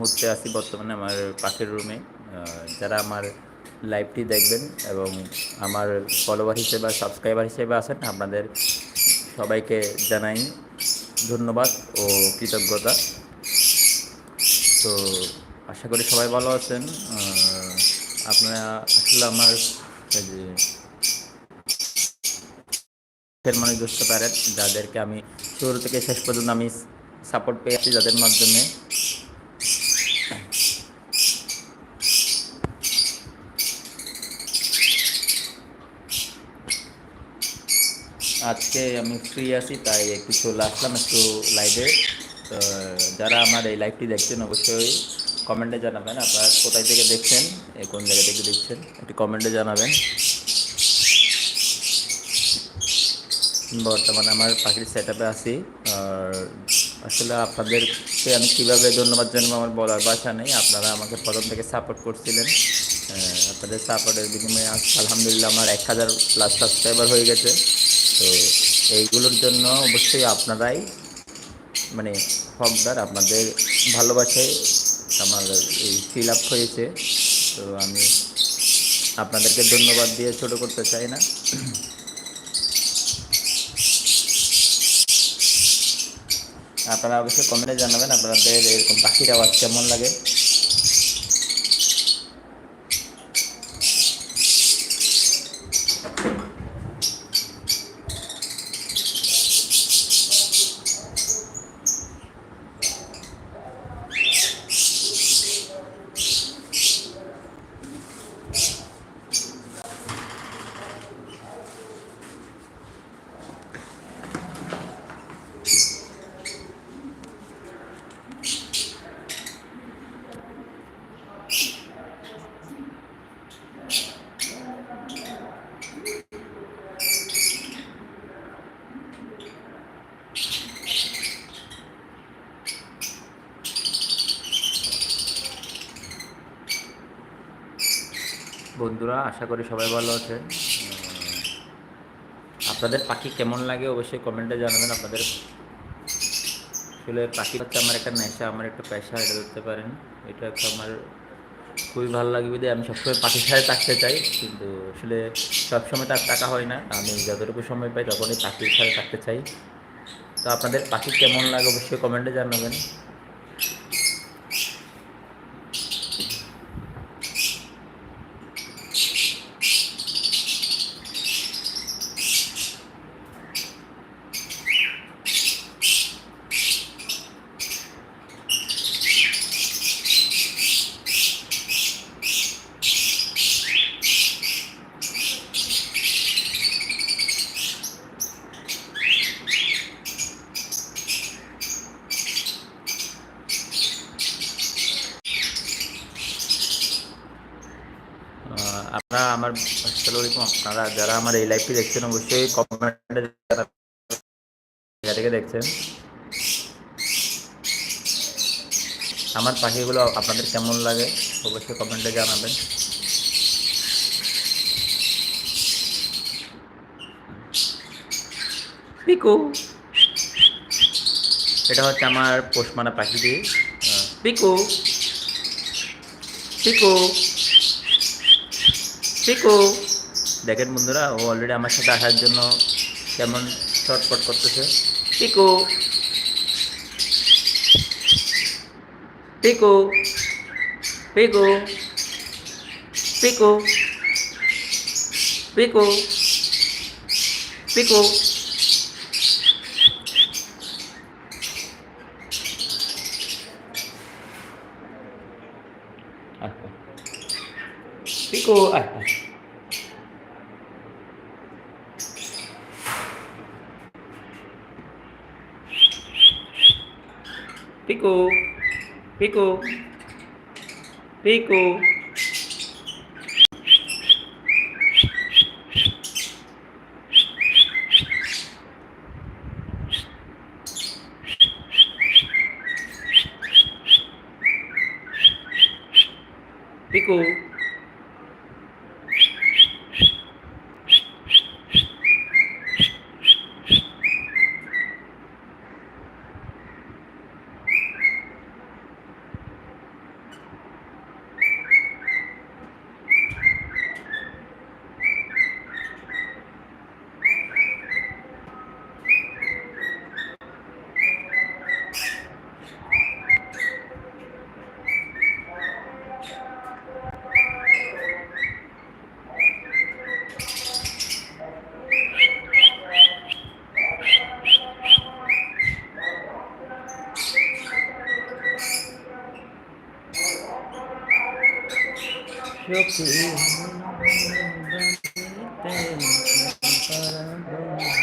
মুহূর্তে আছি বর্তমানে আমার পাশের রুমে যারা আমার লাইভটি দেখবেন এবং আমার ফলোয়ার হিসেবে সাবস্ক্রাইবার হিসেবে আছেন, আপনাদের সবাইকে জানাই ধন্যবাদ ও কৃতজ্ঞতা। তো আশা করি সবাই ভালো আছেন। আপনারা আসলে আমার যে মানুষ বুঝতে পারেন, যাদেরকে আমি শুরু থেকে শেষ পর্যন্ত আমি সাপোর্ট পেয়ে পেয়েছি, যাদের মাধ্যমে আজকে আমি ফ্রি আছি, তাই একটু চলে আসলাম একটু লাইভে তো যারা আমার এই লাইভটি দেখছেন, অবশ্যই কমেন্টে জানাবেন, আপনারা কোথায় থেকে দেখছেন কোন জায়গা থেকে দেখছেন, একটু কমেন্টে জানাবেন। বর্তমানে আমার পাখির সেট আপে আছি, আর আসলে আপনাদেরকে আমি কীভাবে ধন্যবাদ জানাব আমার বলার বাসা নেই, আপনারা আমাকে প্রথম থেকে সাপোর্ট করছিলেন। আপনাদের সাপোর্টের বিনিময়ে আলহামদুলিল্লাহ আমার এক হাজার প্লাস সাবস্ক্রাইবার হয়ে গেছে। তো এইগুলোর জন্য অবশ্যই আপনারাই মানে হকদার, আপনাদের ভালোবাসায় আমার এই ফিল আপ হয়েছে। তো আমি আপনাদেরকে ধন্যবাদ দিয়ে ছোট করতে চাই না। আপনারা অবশ্যই কমেন্টে জানাবেন আপনাদের এরকম পাখির আওয়াজ কেমন লাগে। বন্ধুরা, আশা করি সবাই ভালো আছে। আপনাদের পাখি কেমন লাগে অবশ্যই কমেন্টে জানাবেন। আপনাদের আসলে পাখি হচ্ছে আমার একটা নেশা, আমার একটা পেশা, এটা ধরতে পারেন। এটা একটা আমার খুবই ভালো লাগবে যে আমি সবসময় পাখির সাথে থাকতে চাই, কিন্তু আসলে সবসময় তার টাকা হয় না। আমি যতটুকু সময় পাই তখনই পাখির সাথে থাকতে চাই। তো আপনাদের পাখি কেমন লাগে অবশ্যই কমেন্টে জানাবেন। আপনারা আমার আপনারা যারা আমার এই লাইভটি দেখছেন অবশ্যই কমেন্টে জায়গা থেকে দেখছেন। আমার পাখিগুলো আপনাদের কেমন লাগে অবশ্যই কমেন্টে জানাবেন। পিকু। এটা হচ্ছে আমার পোষমানা পাখিটি। পিকু। পিকু। পিকু দেখেন বন্ধুরা ও অলরেডি আমার সাথে আসার জন্য কেমন ছটপট করতেছে। শিখো। পিকু পিকু পিকু পিকু পিকু পিকু আচ্ছা পিকু পিকু পিকু পিকু সখী